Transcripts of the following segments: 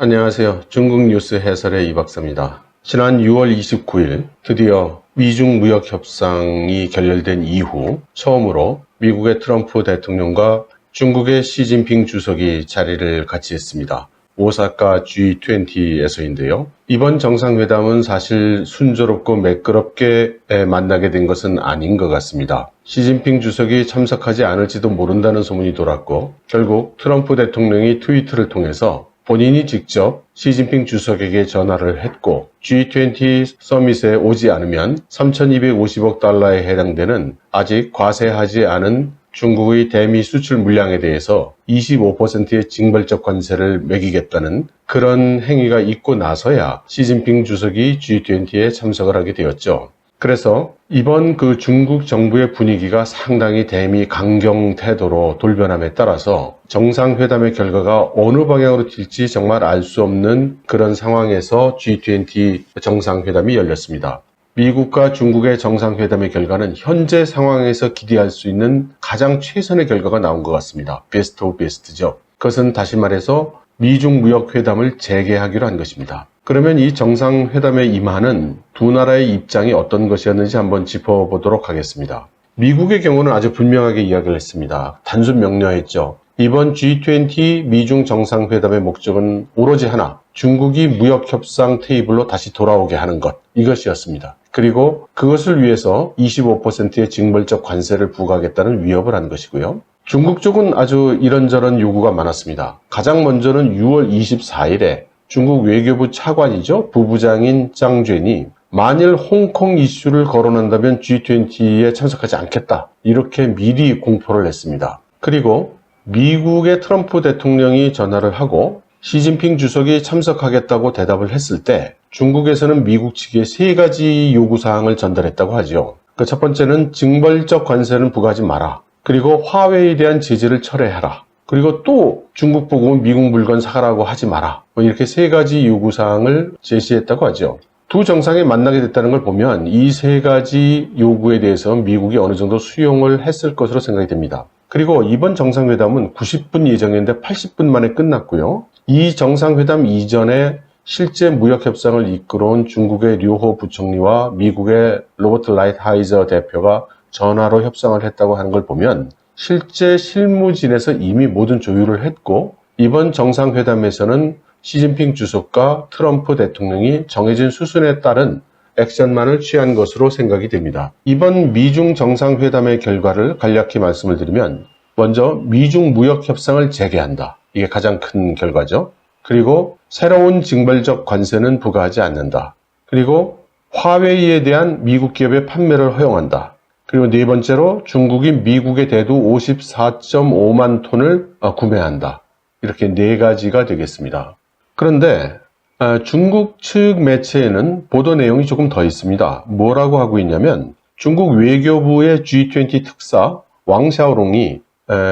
안녕하세요. 중국 뉴스 해설의 이 박사입니다. 지난 6월 29일 드디어 미중 무역 협상이 결렬된 이후 처음으로 미국의 트럼프 대통령과 중국의 시진핑 주석이 자리를 같이 했습니다. 오사카 G20에서인데요. 이번 정상회담은 사실 순조롭고 매끄럽게 만나게 된 것은 아닌 것 같습니다. 시진핑 주석이 참석하지 않을지도 모른다는 소문이 돌았고 결국 트럼프 대통령이 트위터를 통해서 본인이 직접 시진핑 주석에게 전화를 했고 G20 서밋에 오지 않으면 3,250억 달러에 해당되는 아직 과세하지 않은 중국의 대미 수출 물량에 대해서 25%의 징벌적 관세를 매기겠다는 그런 행위가 있고 나서야 시진핑 주석이 G20에 참석을 하게 되었죠. 그래서 이번 그 중국 정부의 분위기가 상당히 대미 강경 태도로 돌변함에 따라서 정상회담의 결과가 어느 방향으로 튈지 정말 알 수 없는 그런 상황에서 G20 정상회담이 열렸습니다. 미국과 중국의 정상회담의 결과는 현재 상황에서 기대할 수 있는 가장 최선의 결과가 나온 것 같습니다. 베스트 오브 베스트죠. 그것은 다시 말해서 미중 무역회담을 재개하기로 한 것입니다. 그러면 이 정상회담에 임하는 두 나라의 입장이 어떤 것이었는지 한번 짚어보도록 하겠습니다. 미국의 경우는 아주 분명하게 이야기를 했습니다. 단순 명료했죠. 이번 G20 미중 정상회담의 목적은 오로지 하나, 중국이 무역협상 테이블로 다시 돌아오게 하는 것, 이것이었습니다. 그리고 그것을 위해서 25%의 징벌적 관세를 부과하겠다는 위협을 한 것이고요. 중국 쪽은 아주 이런저런 요구가 많았습니다. 가장 먼저는 6월 24일에 중국 외교부 차관이죠. 부부장인 짱죄니 만일 홍콩 이슈를 거론한다면 G20에 참석하지 않겠다. 이렇게 미리 공포를 했습니다. 그리고 미국의 트럼프 대통령이 전화를 하고 시진핑 주석이 참석하겠다고 대답을 했을 때 중국에서는 미국 측에 세 가지 요구사항을 전달했다고 하죠. 그첫 번째는 징벌적 관세는 부과하지 마라. 그리고 화웨이에 대한 제재를 철회하라. 그리고 또 중국 보고 미국 물건 사라고 하지 마라. 뭐 이렇게 세 가지 요구사항을 제시했다고 하죠. 두 정상이 만나게 됐다는 걸 보면 이 세 가지 요구에 대해서 미국이 어느 정도 수용을 했을 것으로 생각이 됩니다. 그리고 이번 정상회담은 90분 예정이었는데 80분 만에 끝났고요. 이 정상회담 이전에 실제 무역 협상을 이끌어온 중국의 류호 부총리와 미국의 로버트 라이트하이저 대표가 전화로 협상을 했다고 하는 걸 보면 실제 실무진에서 이미 모든 조율을 했고 이번 정상회담에서는 시진핑 주석과 트럼프 대통령이 정해진 수순에 따른 액션만을 취한 것으로 생각이 됩니다. 이번 미중 정상회담의 결과를 간략히 말씀을 드리면 먼저 미중 무역 협상을 재개한다. 이게 가장 큰 결과죠. 그리고 새로운 징벌적 관세는 부과하지 않는다. 그리고 화웨이에 대한 미국 기업의 판매를 허용한다. 그리고 네 번째로 중국이 미국의 대두 54.5만 톤을 어, 구매한다. 이렇게 네 가지가 되겠습니다. 그런데 어, 중국 측 매체에는 보도 내용이 조금 더 있습니다. 뭐라고 하고 있냐면 중국 외교부의 G20 특사 왕샤오롱이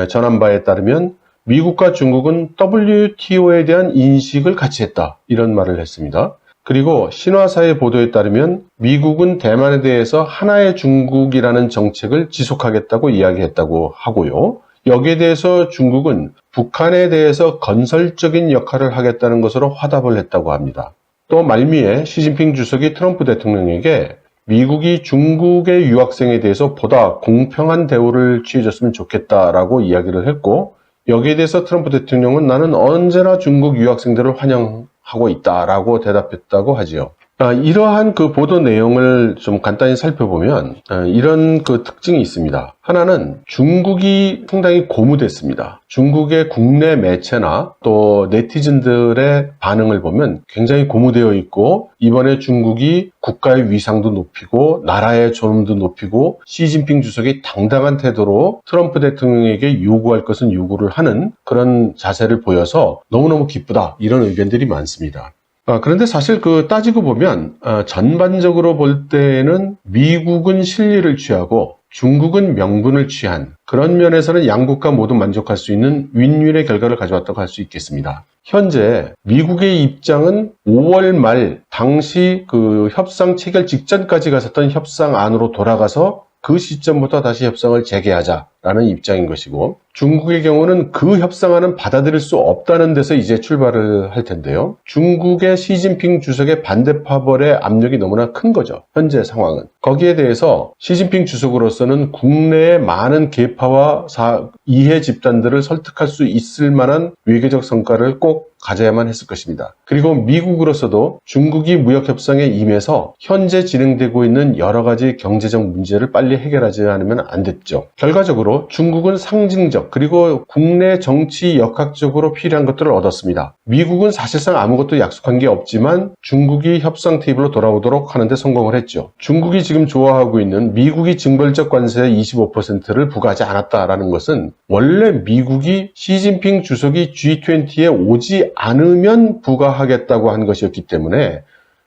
전한 바에 따르면 미국과 중국은 WTO에 대한 인식을 같이 했다. 이런 말을 했습니다. 그리고 신화사의 보도에 따르면 미국은 대만에 대해서 하나의 중국이라는 정책을 지속하겠다고 이야기했다고 하고요. 여기에 대해서 중국은 북한에 대해서 건설적인 역할을 하겠다는 것으로 화답을 했다고 합니다. 또 말미에 시진핑 주석이 트럼프 대통령에게 미국이 중국의 유학생에 대해서 보다 공평한 대우를 취해줬으면 좋겠다라고 이야기를 했고 여기에 대해서 트럼프 대통령은 나는 언제나 중국 유학생들을 환영하고 있다라고 대답했다고 하지요. 아, 이러한 그 보도 내용을 좀 간단히 살펴보면 아, 이런 그 특징이 있습니다. 하나는 중국이 상당히 고무됐습니다. 중국의 국내 매체나 또 네티즌들의 반응을 보면 굉장히 고무되어 있고 이번에 중국이 국가의 위상도 높이고 나라의 존엄도 높이고 시진핑 주석이 당당한 태도로 트럼프 대통령에게 요구할 것은 요구를 하는 그런 자세를 보여서 너무너무 기쁘다 이런 의견들이 많습니다. 아, 그런데 사실 그 따지고 보면 어, 전반적으로 볼 때는 미국은 실리를 취하고 중국은 명분을 취한 그런 면에서는 양국가 모두 만족할 수 있는 윈윈의 결과를 가져왔다고 할 수 있겠습니다. 현재 미국의 입장은 5월 말 당시 그 협상 체결 직전까지 갔었던 협상 안으로 돌아가서 그 시점부터 다시 협상을 재개하자 라는 입장인 것이고 중국의 경우는 그 협상안은 받아들일 수 없다는 데서 이제 출발을 할 텐데요. 중국의 시진핑 주석의 반대 파벌의 압력이 너무나 큰 거죠. 현재 상황은. 거기에 대해서 시진핑 주석으로서는 국내의 많은 계파와 사- 이해 집단들을 설득할 수 있을 만한 외교적 성과를 꼭 가져야만 했을 것입니다. 그리고 미국으로서도 중국이 무역 협상에 임해서 현재 진행되고 있는 여러 가지 경제적 문제를 빨리 해결하지 않으면 안 됐죠. 결과적으로 중국은 상징적 그리고 국내 정치 역학적으로 필요한 것들을 얻었습니다. 미국은 사실상 아무것도 약속한 게 없지만 중국이 협상 테이블로 돌아오도록 하는데 성공을 했죠. 중국이 지금 좋아하고 있는 미국이 징벌적 관세의 25%를 부과하지 않았다라는 것은 원래 미국이 시진핑 주석이 G20에 오지 않으면 부과하겠다고 한 것이었기 때문에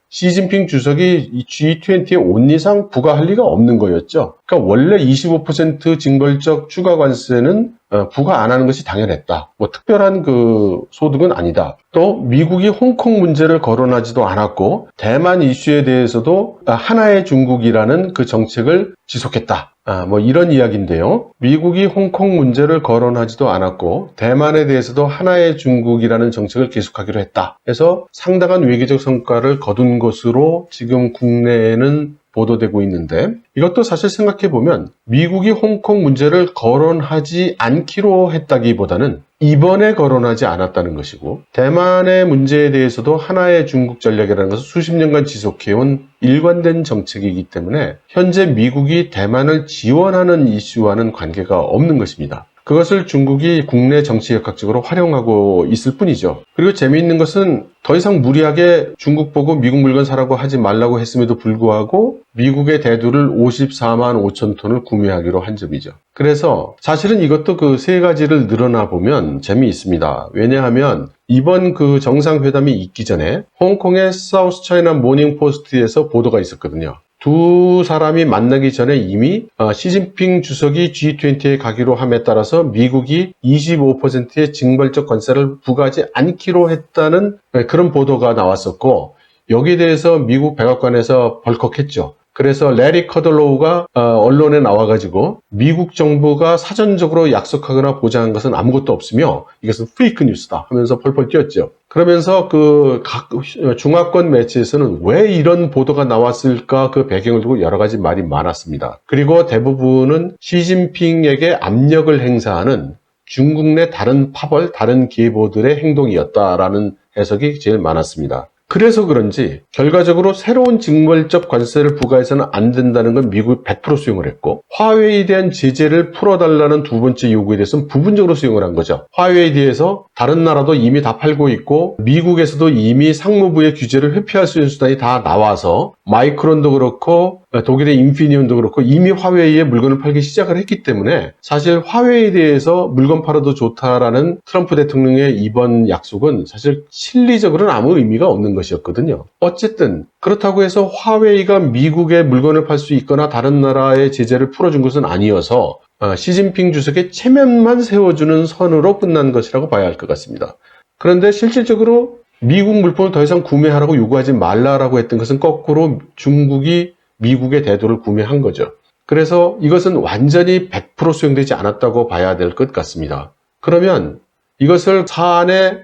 시진핑 주석이 이 G20에 온 이상 부과할 리가 없는 거였죠. 그러니까 원래 25% 징벌적 추가 관세는 어, 부과 안 하는 것이 당연했다. 뭐 특별한 그 소득은 아니다. 또 미국이 홍콩 문제를 거론하지도 않았고 대만 이슈에 대해서도 아, 하나의 중국이라는 그 정책을 지속했다. 아, 뭐 이런 이야기인데요. 미국이 홍콩 문제를 거론하지도 않았고 대만에 대해서도 하나의 중국이라는 정책을 계속하기로 했다. 해서 상당한 외교적 성과를 거둔 것으로 지금 국내에는 보도되고 있는데 이것도 사실 생각해 보면 미국이 홍콩 문제를 거론하지 않기로 했다기보다는 이번에 거론하지 않았다는 것이고 대만의 문제에 대해서도 하나의 중국 전략이라는 것을 수십 년간 지속해온 일관된 정책이기 때문에 현재 미국이 대만을 지원하는 이슈와는 관계가 없는 것입니다. 그것을 중국이 국내 정치 역학적으로 활용하고 있을 뿐이죠. 그리고 재미있는 것은 더 이상 무리하게 중국 보고 미국 물건 사라고 하지 말라고 했음에도 불구하고 미국의 대두를 54만 5천 톤을 구매하기로 한 점이죠. 그래서 사실은 이것도 그 세 가지를 늘어나 보면 재미있습니다. 왜냐하면 이번 그 정상회담이 있기 전에 홍콩의 사우스 차이나 모닝 포스트에서 보도가 있었거든요. 두 사람이 만나기 전에 이미 어, 시진핑 주석이 G20에 가기로 함에 따라서 미국이 25%의 징벌적 관세를 부과하지 않기로 했다는 네, 그런 보도가 나왔었고 여기에 대해서 미국 백악관에서 벌컥했죠. 그래서 레리 커들로우가 어, 언론에 나와가지고 미국 정부가 사전적으로 약속하거나 보장한 것은 아무것도 없으며 이것은 페이크 뉴스다 하면서 펄펄 뛰었죠. 그러면서 그 각 중화권 매체에서는 왜 이런 보도가 나왔을까 그 배경을 두고 여러 가지 말이 많았습니다. 그리고 대부분은 시진핑에게 압력을 행사하는 중국 내 다른 파벌, 다른 계보들의 행동이었다라는 해석이 제일 많았습니다. 그래서 그런지 결과적으로 새로운 징벌적 관세를 부과해서는 안 된다는 건 미국이 100% 수용을 했고 화웨이에 대한 제재를 풀어달라는 두 번째 요구에 대해서는 부분적으로 수용을 한 거죠. 화웨이에 대해서 다른 나라도 이미 다 팔고 있고 미국에서도 이미 상무부의 규제를 회피할 수 있는 수단이 다 나와서 마이크론도 그렇고 독일의 인피니온도 그렇고 이미 화웨이에 물건을 팔기 시작을 했기 때문에 사실 화웨이에 대해서 물건 팔아도 좋다라는 트럼프 대통령의 이번 약속은 사실 실리적으로는 아무 의미가 없는 것이었거든요. 어쨌든 그렇다고 해서 화웨이가 미국에 물건을 팔 수 있거나 다른 나라의 제재를 풀어준 것은 아니어서 어, 시진핑 주석의 체면만 세워주는 선으로 끝난 것이라고 봐야 할 것 같습니다. 그런데 실질적으로 미국 물품을 더 이상 구매하라고 요구하지 말라라고 했던 것은 거꾸로 중국이 미국의 대도를 구매한 거죠. 그래서 이것은 완전히 100% 수용되지 않았다고 봐야 될 것 같습니다. 그러면 이것을 사안에 에,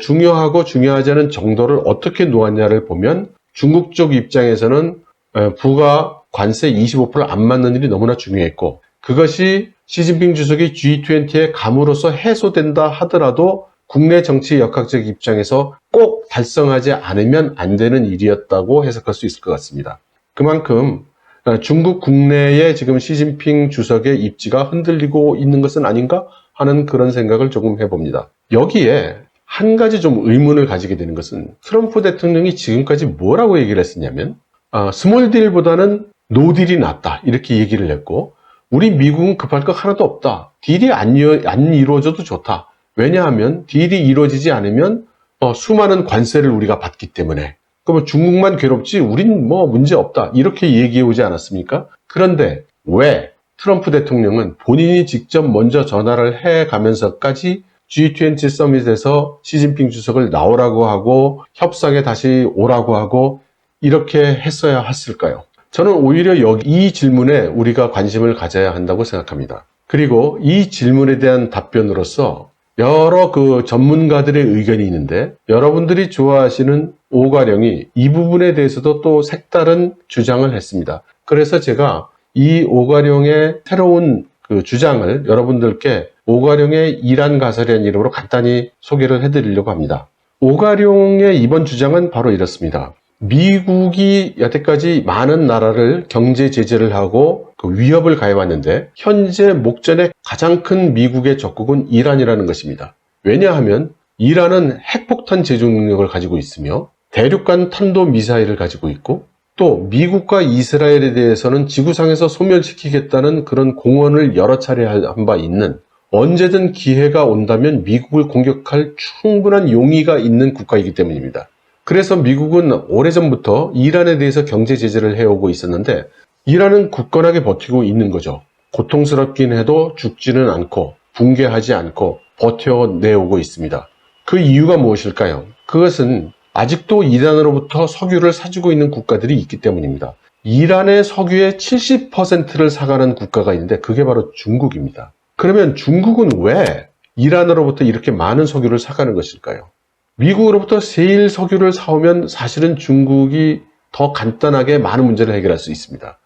중요하고 중요하지 않은 정도를 어떻게 놓았냐를 보면 중국 쪽 입장에서는 에, 부가 관세 25%를 안 맞는 일이 너무나 중요했고 그것이 시진핑 주석이 G20에 감으로써 해소된다 하더라도 국내 정치 역학적 입장에서 꼭 달성하지 않으면 안 되는 일이었다고 해석할 수 있을 것 같습니다. 그만큼 어, 중국 국내에 지금 시진핑 주석의 입지가 흔들리고 있는 것은 아닌가 하는 그런 생각을 조금 해봅니다. 여기에 한 가지 좀 의문을 가지게 되는 것은 트럼프 대통령이 지금까지 뭐라고 얘기를 했었냐면 아, 스몰 딜보다는 노 딜이 낫다 이렇게 얘기를 했고 우리 미국은 급할 거 하나도 없다. 딜이 안, 안 이루어져도 좋다. 왜냐하면 딜이 이루어지지 않으면 어, 수많은 관세를 우리가 받기 때문에 그러면 중국만 괴롭지 우린 뭐 문제 없다 이렇게 얘기해 오지 않았습니까? 그런데 왜 트럼프 대통령은 본인이 직접 먼저 전화를 해 가면서까지 G20 서밋에서 시진핑 주석을 나오라고 하고 협상에 다시 오라고 하고 이렇게 했어야 했을까요? 저는 오히려 여기 이 질문에 우리가 관심을 가져야 한다고 생각합니다. 그리고 이 질문에 대한 답변으로서 여러 그 전문가들의 의견이 있는데 여러분들이 좋아하시는 오가령이 이 부분에 대해서도 또 색다른 주장을 했습니다. 그래서 제가 이 오가령의 새로운 그 주장을 여러분들께 오가령의 이란 가설이라는 이름으로 간단히 소개를 해드리려고 합니다. 오가룡의 이번 주장은 바로 이렇습니다. 미국이 여태까지 많은 나라를 경제 제재를 하고 그 위협을 가해왔는데 현재 목전에 가장 큰 미국의 적국은 이란이라는 것입니다. 왜냐하면 이란은 핵폭탄 제조 능력을 가지고 있으며 대륙간 탄도 미사일을 가지고 있고 또 미국과 이스라엘에 대해서는 지구상에서 소멸시키겠다는 그런 공언을 여러 차례 한 바 있는 언제든 기회가 온다면 미국을 공격할 충분한 용의가 있는 국가이기 때문입니다. 그래서 미국은 오래전부터 이란에 대해서 경제 제재를 해오고 있었는데 이란은 굳건하게 버티고 있는 거죠. 고통스럽긴 해도 죽지는 않고 붕괴하지 않고 버텨내오고 있습니다. 그 이유가 무엇일까요? 그것은 아직도 이란으로부터 석유를 사주고 있는 국가들이 있기 때문입니다. 이란의 석유의 70%를 사가는 국가가 있는데 그게 바로 중국입니다. 그러면 중국은 왜 이란으로부터 이렇게 많은 석유를 사가는 것일까요? 미국으로부터 세일 석유를 사오면 사실은 중국이 더 간단하게 많은 문제를 해결할 수 있습니다.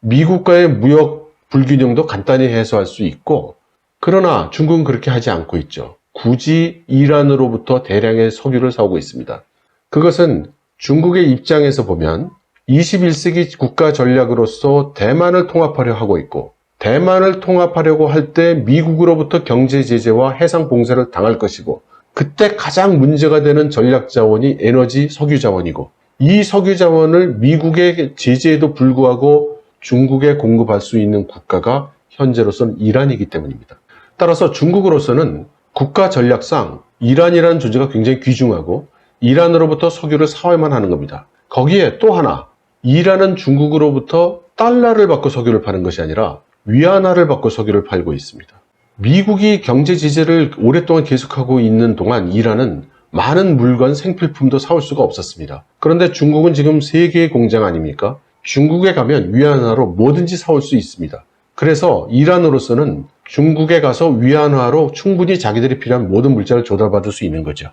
미국과의 무역 불균형도 간단히 해소할 수 있고, 그러나 중국은 그렇게 하지 않고 있죠. 굳이 이란으로부터 대량의 석유를 사오고 있습니다. 그것은 중국의 입장에서 보면 21세기 국가 전략으로서 대만을 통합하려 하고 있고, 대만을 통합하려고 할 때 미국으로부터 경제 제재와 해상 봉쇄를 당할 것이고, 그때 가장 문제가 되는 전략 자원이 에너지 석유 자원이고 이 석유 자원을 미국의 제재에도 불구하고 중국에 공급할 수 있는 국가가 현재로서는 이란이기 때문입니다. 따라서 중국으로서는 국가 전략상 이란이라는 존재가 굉장히 귀중하고 이란으로부터 석유를 사와야만 하는 겁니다. 거기에 또 하나 이란은 중국으로부터 달러를 받고 석유를 파는 것이 아니라 위안화를 받고 석유를 팔고 있습니다. 미국이 경제 제재를 오랫동안 계속하고 있는 동안 이란은 많은 물건, 생필품도 사올 수가 없었습니다. 그런데 중국은 지금 세계의 공장 아닙니까? 중국에 가면 위안화로 뭐든지 사올 수 있습니다. 그래서 이란으로서는 중국에 가서 위안화로 충분히 자기들이 필요한 모든 물자를 조달받을 수 있는 거죠.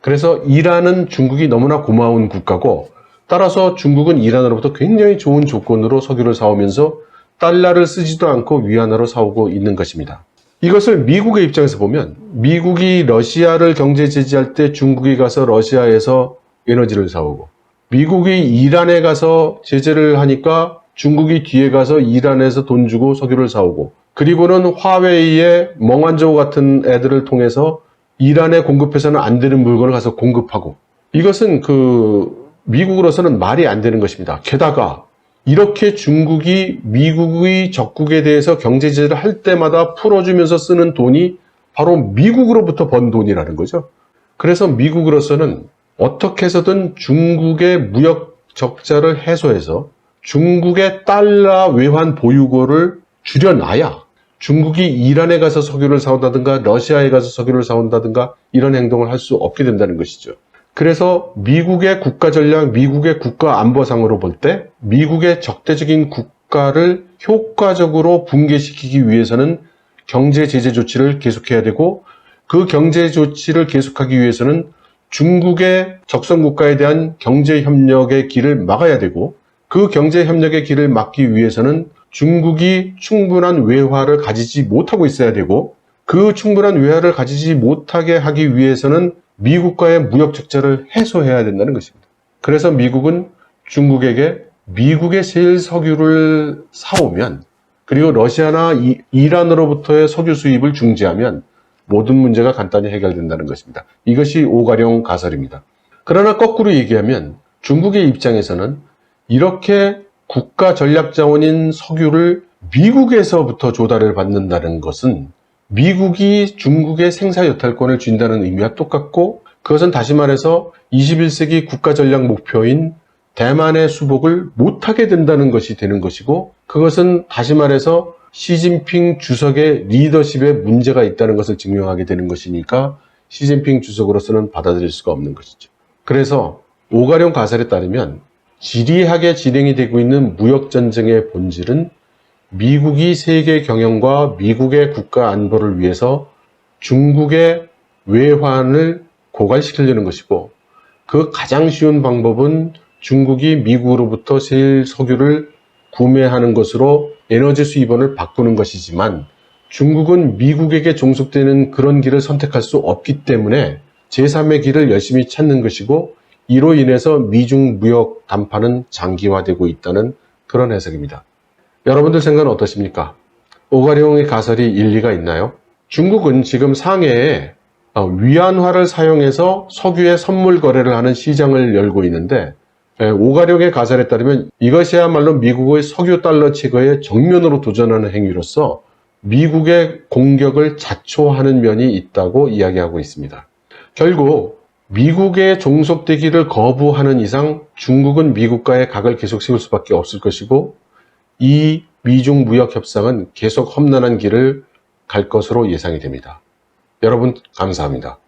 그래서 이란은 중국이 너무나 고마운 국가고 따라서 중국은 이란으로부터 굉장히 좋은 조건으로 석유를 사오면서 달러를 쓰지도 않고 위안화로 사오고 있는 것입니다. 이것을 미국의 입장에서 보면 미국이 러시아를 경제 제재할 때 중국이 가서 러시아에서 에너지를 사오고 미국이 이란에 가서 제재를 하니까 중국이 뒤에 가서 이란에서 돈 주고 석유를 사오고 그리고는 화웨이의 멍한조 같은 애들을 통해서 이란에 공급해서는 안 되는 물건을 가서 공급하고 이것은 그 미국으로서는 말이 안 되는 것입니다. 게다가 이렇게 중국이 미국의 적국에 대해서 경제 제재를 할 때마다 풀어주면서 쓰는 돈이 바로 미국으로부터 번 돈이라는 거죠. 그래서 미국으로서는 어떻게 해서든 중국의 무역 적자를 해소해서 중국의 달러 외환 보유고를 줄여놔야 중국이 이란에 가서 석유를 사온다든가 러시아에 가서 석유를 사온다든가 이런 행동을 할 수 없게 된다는 것이죠. 그래서 미국의 국가 전략, 미국의 국가 안보상으로 볼 때 미국의 적대적인 국가를 효과적으로 붕괴시키기 위해서는 경제 제재 조치를 계속해야 되고 그 경제 조치를 계속하기 위해서는 중국의 적성 국가에 대한 경제 협력의 길을 막아야 되고 그 경제 협력의 길을 막기 위해서는 중국이 충분한 외화를 가지지 못하고 있어야 되고 그 충분한 외화를 가지지 못하게 하기 위해서는 미국과의 무역 적자를 해소해야 된다는 것입니다. 그래서 미국은 중국에게 미국의 세일 석유를 사오면 그리고 러시아나 이, 이란으로부터의 석유 수입을 중지하면 모든 문제가 간단히 해결된다는 것입니다. 이것이 오가령 가설입니다. 그러나 거꾸로 얘기하면 중국의 입장에서는 이렇게 국가 전략 자원인 석유를 미국에서부터 조달을 받는다는 것은 미국이 중국의 생사 여탈권을 준다는 의미와 똑같고 그것은 다시 말해서 21세기 국가 전략 목표인 대만의 수복을 못하게 된다는 것이 되는 것이고 그것은 다시 말해서 시진핑 주석의 리더십에 문제가 있다는 것을 증명하게 되는 것이니까 시진핑 주석으로서는 받아들일 수가 없는 것이죠. 그래서 오가령 가설에 따르면 지리하게 진행이 되고 있는 무역 전쟁의 본질은 미국이 세계 경영과 미국의 국가 안보를 위해서 중국의 외환을 고갈시키려는 것이고 그 가장 쉬운 방법은 중국이 미국으로부터 세일 석유를 구매하는 것으로 에너지 수입원을 바꾸는 것이지만 중국은 미국에게 종속되는 그런 길을 선택할 수 없기 때문에 제3의 길을 열심히 찾는 것이고 이로 인해서 미중 무역 담판은 장기화되고 있다는 그런 해석입니다. 여러분들 생각은 어떠십니까? 오가리옹의 가설이 일리가 있나요? 중국은 지금 상해에 어, 위안화를 사용해서 석유의 선물 거래를 하는 시장을 열고 있는데 에, 오가룡의 가설에 따르면 이것이야말로 미국의 석유 달러 체거에 정면으로 도전하는 행위로서 미국의 공격을 자초하는 면이 있다고 이야기하고 있습니다. 결국 미국에 종속되기를 거부하는 이상 중국은 미국과의 각을 계속 세울 수밖에 없을 것이고 이 미중 무역 협상은 계속 험난한 길을 갈 것으로 예상이 됩니다. 여러분 감사합니다.